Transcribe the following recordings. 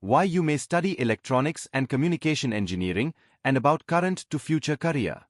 why you may study electronics and communication engineering, and about current to future career.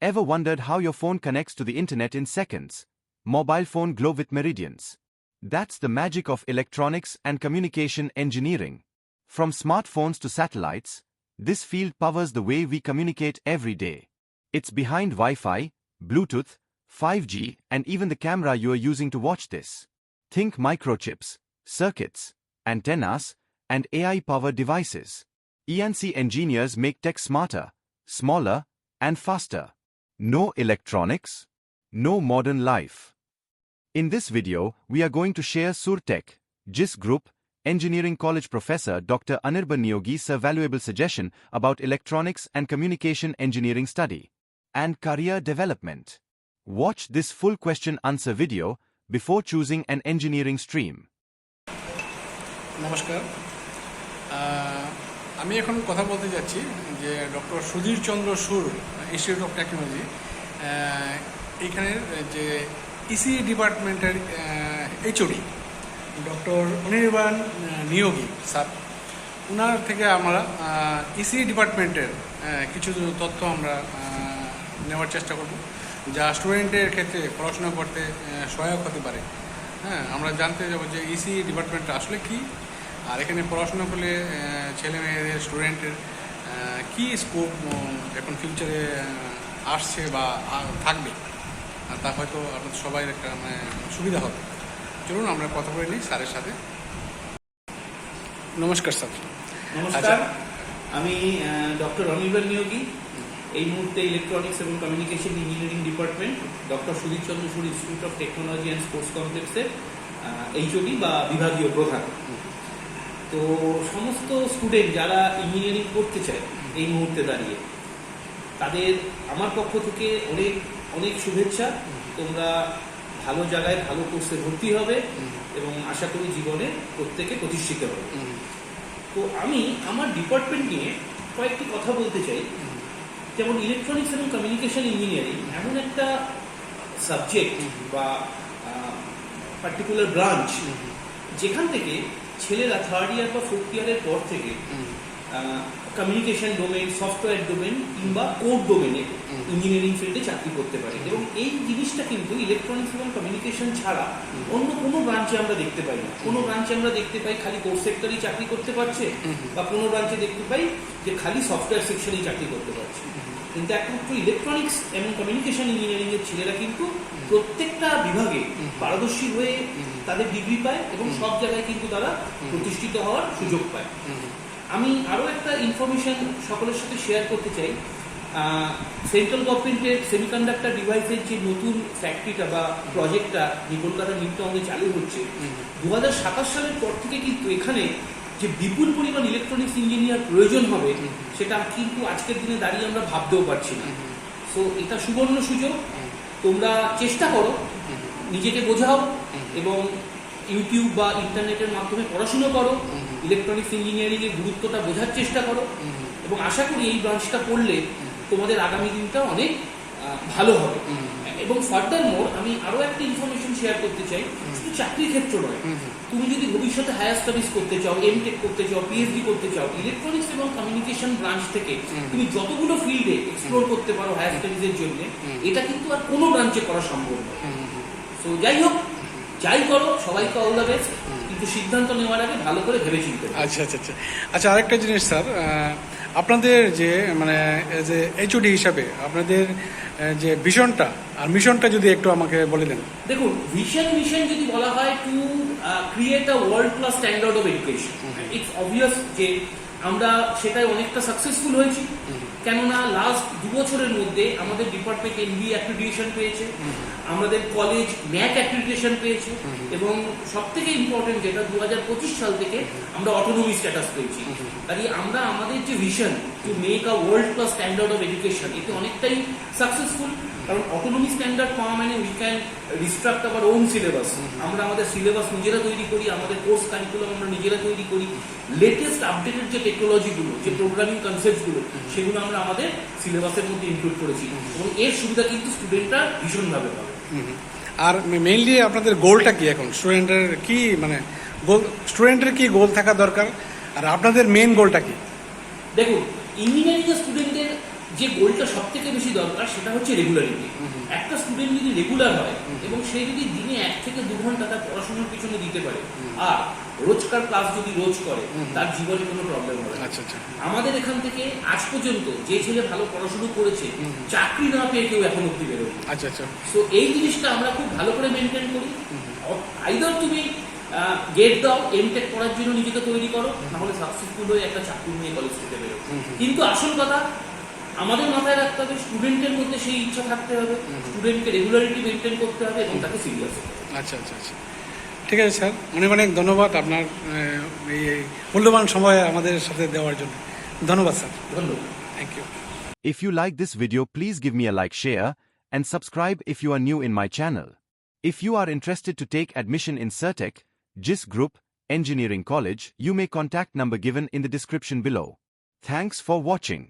Ever wondered how your phone connects to the internet in seconds? Mobile phone glow with meridians. That's the magic of electronics and communication engineering. From smartphones to satellites, this field powers the way we communicate every day. It's behind Wi-Fi, Bluetooth, 5G, and even the camera you are using to watch this. Think microchips, circuits, antennas, and AI-powered devices. ENC engineers make tech smarter, smaller, and faster. No electronics, no modern life. In this video, we are going to share SurTech, GIS Group, Engineering College professor Dr. Anirban Niyogi's valuable suggestion about electronics and communication engineering study and career development. Watch this full question answer video before choosing an engineering stream. Namaskar. আমি এখন কথা বলতে যাচ্ছি যে doctor Sudhir Chandra Sur institute of technology এইখানের যে EC ডিপার্টমেন্টের HOD doctor Anirban Niyogi, sir. ওনার থেকে আমরা ইসি ডিপার্টমেন্টের কিছু তথ্য আমরা নেওয়ার চেষ্টা করব, যা স্টুডেন্টের ক্ষেত্রে পড়াশোনা করতে সহায়ক হতে পারে। হ্যাঁ আমরা জানতে যাব যে ইসি ডিপার্টমেন্টটা আসলে কি আর এখানে পড়াশোনা করলে ছেলে মেয়েদের স্টুডেন্টের কি স্কোপ এখন ফিউচারে আসছে বা থাকবে? আর তা হয়তো আপনাদের সবাই একটা মানে সুবিধা হবে। চলুন আমরা কথা বলে নিই স্যারের সাথে। নমস্কার স্যার। নমস্কার। আমি ডক্টর অনির্বাণ নিয়োগী এই মুহূর্তে ইলেকট্রনিক্স এবং communication engineering department doctor Sudip Chandra Sur institute of technology and sports কমপ্লেক্সের এইচওডি বা বিভাগীয় প্রধান। তো সমস্ত স্টুডেন্ট যারা ইঞ্জিনিয়ারিং করতে চায় এই মুহূর্তে দাঁড়িয়ে তাদের আমার পক্ষ থেকে অনেক অনেক শুভেচ্ছা। তোমরা ভালো জায়গায় ভালো কোর্সে ভর্তি হবে এবং আশা করি জীবনে প্রত্যেকে প্রতিষ্ঠিত হবে। তো আমি আমার ডিপার্টমেন্ট নিয়ে কয়েকটি কথা বলতে চাই। যেমন ইলেকট্রনিক্স এবং কমিউনিকেশন ইঞ্জিনিয়ারিং এমন একটা সাবজেক্ট বা পার্টিকুলার ব্রাঞ্চ যেখান থেকে ছেলেরা থার্ড ইয়ার বা ফোর্থ ইয়ারের পর থেকে কমিউনিকেশন ডোমেন সফটওয়্যার ডোমেন কিংবা কোড ডোমেনে ইঞ্জিনিয়ারিং ফিল্ডে চাকরি করতে পারে। এবং এই জিনিসটা কিন্তু ইলেকট্রনিক্স এবং কমিউনিকেশন ছাড়া অন্য কোনো ব্রাঞ্চে আমরা দেখতে পাই না। কোনো ব্রাঞ্চে আমরা দেখতে পাই খালি কোর সেক্টরেই চাকরি করতে পারছে বা কোনো ব্রাঞ্চে দেখতে পাই যে খালি সফটওয়্যার সেকশনেই চাকরি করতে পারছে। কিন্তু একমাত্র ইলেকট্রনিক্স এবং কমিউনিকেশন ইঞ্জিনিয়ারিং এর ছেলেরা কিন্তু প্রত্যেকটা বিভাগে পারদর্শী হয়ে তাদের ডিগ্রি পায় এবং সব জায়গায় কিন্তু তারা প্রতিষ্ঠিত হওয়ার সুযোগ পায়। আমি আরও একটা ইনফরমেশন সকলের সাথে শেয়ার করতে চাই। সেন্ট্রাল গভর্নমেন্টের সেমিকন্ডাক্টর ডিভাইসের যে নতুন ফ্যাক্টরিটা বা প্রজেক্টটা যে কলকাতার নিত্যঙ্গে চালু হচ্ছে। দু হাজার সাতাশ সালের পর থেকে কিন্তু এখানে যে বিপুল পরিমাণ ইলেকট্রনিক্স ইঞ্জিনিয়ার প্রয়োজন হবে সেটা কিন্তু আজকের দিনে দাঁড়িয়ে আমরা ভাবতেও পারছি না। সো এটা সুবর্ণ সুযোগ। তোমরা চেষ্টা করো। নিজেকে বোঝাও এবং ইউটিউব বা ইন্টারনেটের মাধ্যমে পড়াশুনো করো ইলেকট্রনিক্স ইঞ্জিনিয়ারিং এর গুরুত্বটা বোঝার চেষ্টা করো। এবং আশা করি এই ব্রাঞ্চটা পড়লে তোমাদের আগামী দিনটা অনেক ভালো হবে। এবং ফার্দার মোর আমি আরও একটা ইনফরমেশন শেয়ার করতে চাই শুধু চাকরির ক্ষেত্র নয়। তুমি যদি ভবিষ্যতে হায়ার স্টাডিজ করতে চাও এম টেক করতে চাও পিএইচডি করতে চাও ইলেকট্রনিক্স এবং কমিউনিকেশন ব্রাঞ্চ থেকে তুমি যতগুলো ফিল্ডে এক্সপ্লোর করতে পারো হায়ার স্টাডিজের জন্য এটা কিন্তু আর কোনো ব্রাঞ্চে করা সম্ভব নয়। তো যাই হোক যাই করো সবাইকে অল দ্য বেস্ট কিন্তু সিদ্ধান্ত নেওয়ার আগে ভালো করে ভেবে চিনতে আচ্ছা আচ্ছা আচ্ছা। আচ্ছা আরেকটা জিনিস স্যার আপনাদের যে মানে যে এইচওডি হিসাবে আপনাদের যে ভিশনটা আর মিশনটা যদি একটু আমাকে বলে দেন। দেখুন ভিশন মিশন যদি বলা হয় to create a world class standard of education it's obvious যে আমরা সেটাই অনেকটা সাকসেসফুল হয়েছি। কেননা লাস্ট দু বছরের মধ্যে আমাদের ডিপার্টমেন্ট এনবি অ্যাক্রিডিয়েশন পেয়েছে আমাদের কলেজ ন্যাক অ্যাক্রিডিয়েশন পেয়েছে এবং সব থেকে ইম্পর্টেন্ট যেটা দু হাজার পঁচিশ সাল থেকে আমরা অটোনমি স্ট্যাটাস পেয়েছি। কাজে আমরা আমাদের যে vision to make a world class standard of education এতে অনেকটাই সাকসেসফুল কারণ অটোনমি স্ট্যান্ডার্ড পাওয়া মানে উই ক্যান রিস্ট্রাক্ট আবার ওন সিলেবাস আমরা আমাদের সিলেবাস নিজেরা তৈরি করি আমাদের কোর্স কারিকুলাম আমরা নিজেরা তৈরি করি। লেটেস্ট আপডেটেড যে টেকনোলজিগুলো যে প্রোগ্রামিং কনসেপ্টগুলো সেগুলো আমরা আমাদের সিলেবাসের মধ্যে ইনক্লুড করেছি। এবং এর সুবিধা কিন্তু স্টুডেন্টরা ভীষণভাবে পাবে। আর মেইনলি আপনাদের গোলটা কি এখন? স্টুডেন্টের কি মানে গোল স্টুডেন্টের কি গোল থাকা দরকার? আর আপনাদের মেন গোলটা কি? দেখুন ইঞ্জিনিয়ারিং স্টুডেন্টদের যে গোলটা সব থেকে বেশি দরকার সেটা হচ্ছে রেগুলারিটি একটা স্টুডেন্ট যদি রেগুলার হয় এবং সে যদি দিনে এক থেকে দু ঘণ্টা তার পড়াশোনার পিছনে দিতে পারে আর রোজকার ক্লাস যদি রোজ করে তার জীবনে কোনো প্রবলেম হবে আচ্ছা আচ্ছা। আমাদের এখান থেকে আজ পর্যন্ত যে ছেলে ভালো পড়াশুনো করেছে চাকরি না পেয়ে কেউ এখন অব্দি বেরোয় আচ্ছা আচ্ছা। সো এই জিনিসটা আমরা খুব ভালো করে মেনটেন করি। আইদার তুমি গেট দাও এমটেক করার জন্য নিজেকে তৈরি করো নাহলে সাকসেসফুল হয়ে একটা চাকরি নিয়ে কলেজ থেকে বেরো কিন্তু আসল কথা আমাদের মাথায় রাখতে হবে স্টুডেন্টের মধ্যে সেই ইচ্ছা থাকতে হবে স্টুডেন্টকে রেগুলারিটি মেনটেন করতে হবে এবং তাকে সিরিয়াস আচ্ছা আচ্ছা আচ্ছা ঠিক আছে স্যার অনেক অনেক ধন্যবাদ আপনার আহ, এই এই মূল্যবান সময় আমাদের সাথে দেওয়ার জন্য ধন্যবাদ স্যার ধন্যবাদ thank you If you like this video please give me a like share and subscribe if you are new in my channel. If you are interested to take admission in Certec, GIS Group, Engineering College, you may contact number given in the description below. Thanks for watching.